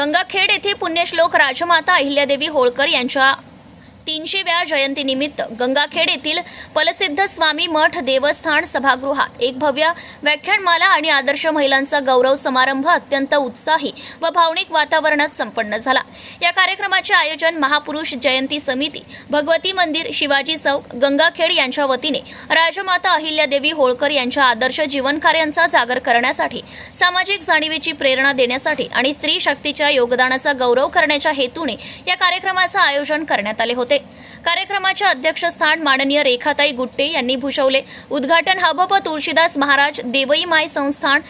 गंगाखेड येथे पुण्यश्लोक राजमाता अहिल्यादेवी होळकर यांच्या तीनशेव्या जयंतीनिमित्त गंगाखेड येथील पलसिद्ध स्वामी मठ देवस्थान सभागृहात एक भव्य व्याख्यानमाला आणि आदर्श महिलांचा गौरव समारंभ अत्यंत उत्साही व भावनिक वातावरणात संपन्न झाला. या कार्यक्रमाचे आयोजन महापुरुष जयंती समिती भगवती मंदिर शिवाजी चौक गंगाखेड यांच्या वतीने राजमाता अहिल्यादेवी होळकर यांच्या आदर्श जीवनकार्यांचा जागर करण्यासाठी सामाजिक जाणीवेची प्रेरणा देण्यासाठी आणि स्त्री शक्तीच्या योगदानाचा गौरव करण्याच्या हेतूने या कार्यक्रमाचं आयोजन करण्यात आले होते. कार्यक्रमाचे अध्यक्षस्थान माननीय रेखाताई गुट्टे यांनी भूषवले. उद्घाटन हबप तुळशीदास महाराज देवई माय संस्थान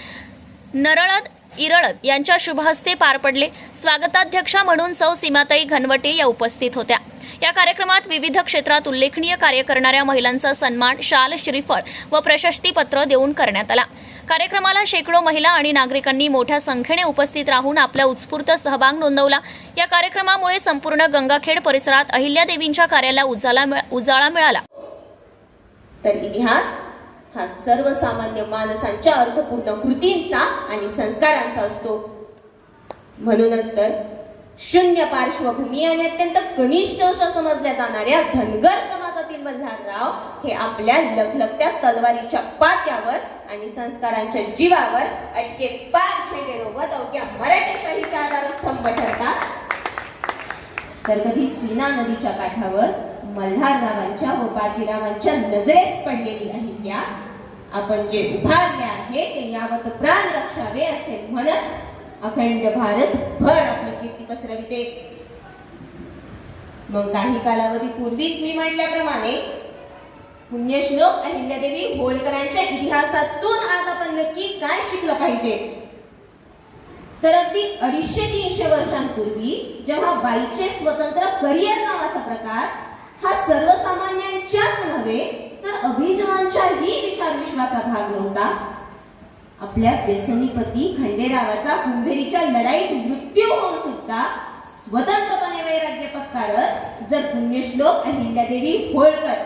नरळद इरळद यांच्या शुभहस्ते पार पडले. स्वागताध्यक्षा म्हणून सौ सीमाताई घनवटे या उपस्थित होत्या. या कार्यक्रमात विविध क्षेत्रात उल्लेखनीय कार्य करणाऱ्या महिलांचा सन्मान शाल श्रीफळ व प्रशस्तीपत्र देऊन करण्यात आला. कार्यक्रमाला शेकडो महिला आणि नागरिकांनी मोठ्या संख्येने उपस्थित राहून आपला उत्स्फूर्त सहभाग नोंदवला. या कार्यक्रमामुळे संपूर्ण गंगाखेड परिसरात अहिल्यादेवींच्या कार्याला उजाला उजाळा मिळाला. तर इतिहास हा सर्वसामान्य माणसांच्या अर्थपूर्ण कृतींचा आणि संस्कारांचा असतो. म्हणूनच तर शून्य पार्श्वभूमी आणि अत्यंत कनिष्ठ अशा समजल्या जाणाऱ्या धनगर समाजातील मल्हारराव हे आपल्या लखलखत्या तलवारीच्या पात्यावर आणि संस्कारांच्या जीवावर अटके पार झेंडे रोवत अवघ्या मराठेशाहीच्या आधारस्तंभ ठरतात. तर कधी सीना नदीच्या काठावर मल्हाररावांच्या व बाजीरावांच्या नजरेस पडलेली आहे अहिल्या आपण जे उभारले आहे ते यावत प्राण रक्षावे असे म्हणत अखंड भारत भर आपली पसरविते मग काही कालावधी पूर्वीच मी म्हटल्याप्रमाणे पुण्यश्लोक अहिल्यादेवी होळकरांच्या इतिहासातून आज आपण नक्की काय शिकलं पाहिजे? तर अगदी अडीचशे तीनशे वर्षांपूर्वी जेव्हा बाईचे स्वतंत्र करिअर नावाचा प्रकार हा सर्वसामान्यांच्याच नव्हे तर अभिजनांच्याही विचार विश्वाचा भाग नव्हता. आपल्या व्यसनी पती खंडेरावाचा कुंभेरीच्या लढाईत मृत्यू होऊन सुद्धा स्वतंत्रपणे वैराग्य पत्कारत जर पुण्यश्लोक अहिल्यादेवी होळकर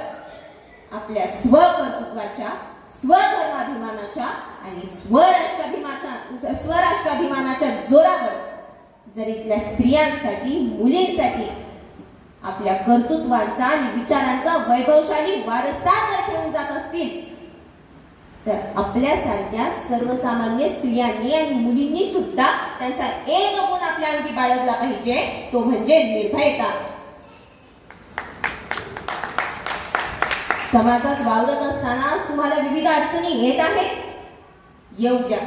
आपल्या स्वकर्तृत्वाच्या स्वधर्माभिमानाच्या आणि स्वराष्ट्राभिमानाच्या स्वराष्ट्राभिमानाच्या जोरावर जर इथल्या स्त्रियांसाठी मुलींसाठी आपल्या कर्तृत्वाचा आणि विचारांचा वैभवशाली वारसा जर ठेवून जात असतील तर आपल्यासारख्या सर्वसामान्य स्त्रियांनी आणि मुलींनी सुद्धा त्यांचा एक गुण आपल्या अंगी बाळगला पाहिजे तो म्हणजे निर्भयता. समाजात वावरत असताना तुम्हाला विविध अडचणी येत आहेत. येऊ द्या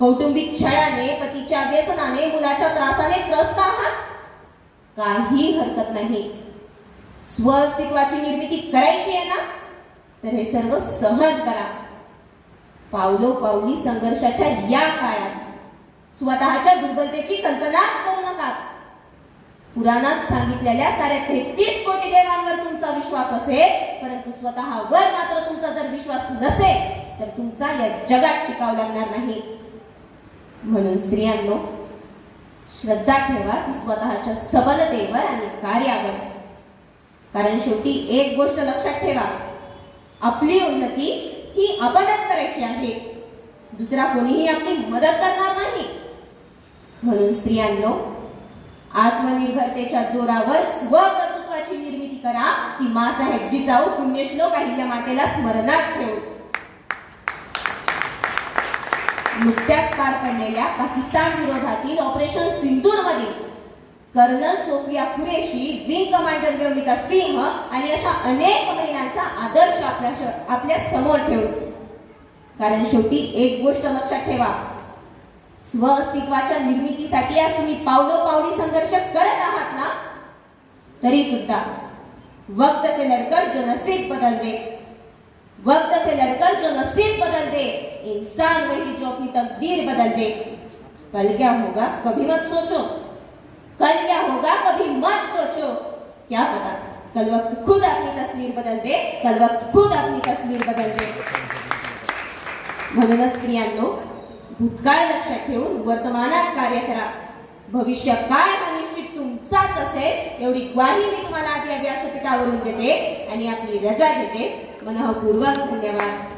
कौटुंबिक छळाने पतीच्या व्यसनाने मुलाच्या त्रासाने त्रस्त आहात. काही हरकत नाही. स्वअस्तित्वाची निर्मिती करायची आहे ना? तर हे सर्व सहन करा. पावलो पावली संघर्षाच्या या काळात. स्वतःच्या दुर्बलतेची कल्पनाच करू नका. पुराणात सांगितलेल्या साऱ्या तेहतीस कोटी देवांवर तुमचा विश्वास असेल परंतु स्वतःवर मात्र तुमचा जर विश्वास नसेल तर तुमचा या जगात टिकाव लागणार नाही. म्हणून स्त्रियांनो श्रद्धा ठेवा ती स्वतःच्या सबलतेवर आणि कार्यावर. कारण शेवटी एक गोष्ट लक्षात ठेवा. आपली उन्नती ही आपणच करायची आहे. दुसरा कोणीही आपली मदत करणार नाही. म्हणून स्त्रियांनो आत्मनिर्भरतेच्या जोरावर स्वकर्तृत्वाची निर्मिती करा. ती मासाहेब जिजाऊ पुण्यश्लोक अहिल्या मातेला स्मरणात ठेवू. नुकत्याच पार पडलेल्या पाकिस्तान विरोधातील operation Sindoor colonel Sofia Qureshi wing commander Vyomika Singh आणि अशा अनेक महिलांचा आदर्श आपल्या श- आपल्यासमोर ठेवू. कारण शेवटी एक गोष्ट लक्षात ठेवा. स्व अस्तित्वाच्या निर्मितीसाठी आज तुम्ही पावलो पावली संघर्ष करत आहात ना? तरी सुद्धा वक्त से लड़कर जो नसीब बदल दे. वक्त से लड़कर जो नसीब बदल दे. इंसान वही जो अपनी तकदीर बदल दे. कल क्या होगा? कभी मत सोचो. कल क्या होगा कभी मत सोचो। क्या पता? कल वक्त खुद अपनी तस्वीर बदल दे कल वक्त खुद अपनी तस्वीर बदल दे। म्हणूनच स्त्रियांनो भूतकाळ लक्षात ठेवून वर्तमानात कार्य करा. भविष्य काळ हा निश्चित तुमचाच असेल एवढी ग्वाही मी तुम्हाला आज या व्यासपीठावरून देते आणि आपली रजा घेते. मनःपूर्वक धन्यवाद.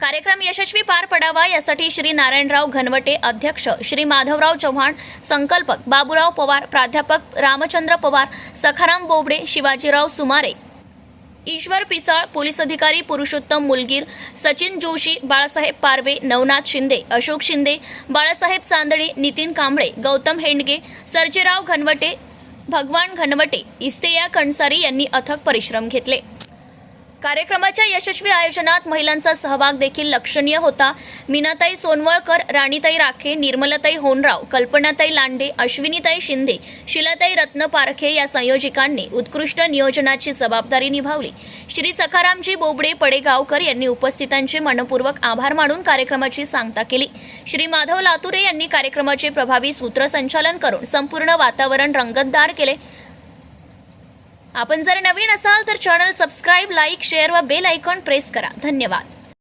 कार्यक्रम यशस्वी पार पडावा यासाठी श्री नारायणराव घनवटे अध्यक्ष श्री माधवराव चव्हाण संकल्पक बाबूराव पवार प्राध्यापक रामचंद्र पवार सखाराम बोबडे शिवाजीराव सुमारे ईश्वर पिसाळ पोलीस अधिकारी पुरुषोत्तम मुलगीर सचिन जोशी बाळासाहेब पारवे नवनाथ शिंदे अशोक शिंदे बाळासाहेब चांदणे नितीन कांबळे गौतम हेंडगे सर्जेराव घनवटे भगवान घनवटे इस्तेया कणसारी यांनी अथक परिश्रम घेतले. कार्यक्रमाच्या यशस्वी आयोजनात महिलांचा सहभाग देखील लक्षणीय होता. मीनाताई सोनवळकर राणीताई राखे निर्मलाताई होनराव कल्पनाताई लांडे अश्विनीताई शिंदे शिलाताई रत्न पारखे या संयोजिकांनी उत्कृष्ट नियोजनाची जबाबदारी निभावली. श्री सखारामजी बोबडे पडेगावकर यांनी उपस्थितांचे मनपूर्वक आभार मानून कार्यक्रमाची सांगता केली. श्री माधव लातुरे यांनी कार्यक्रमाचे प्रभावी सूत्रसंचालन करून संपूर्ण वातावरण रंगतदार केले. आपण जर नवीन असाल तर चॅनल सबस्क्राईब लाईक शेअर व बेल आयकॉन प्रेस करा. धन्यवाद.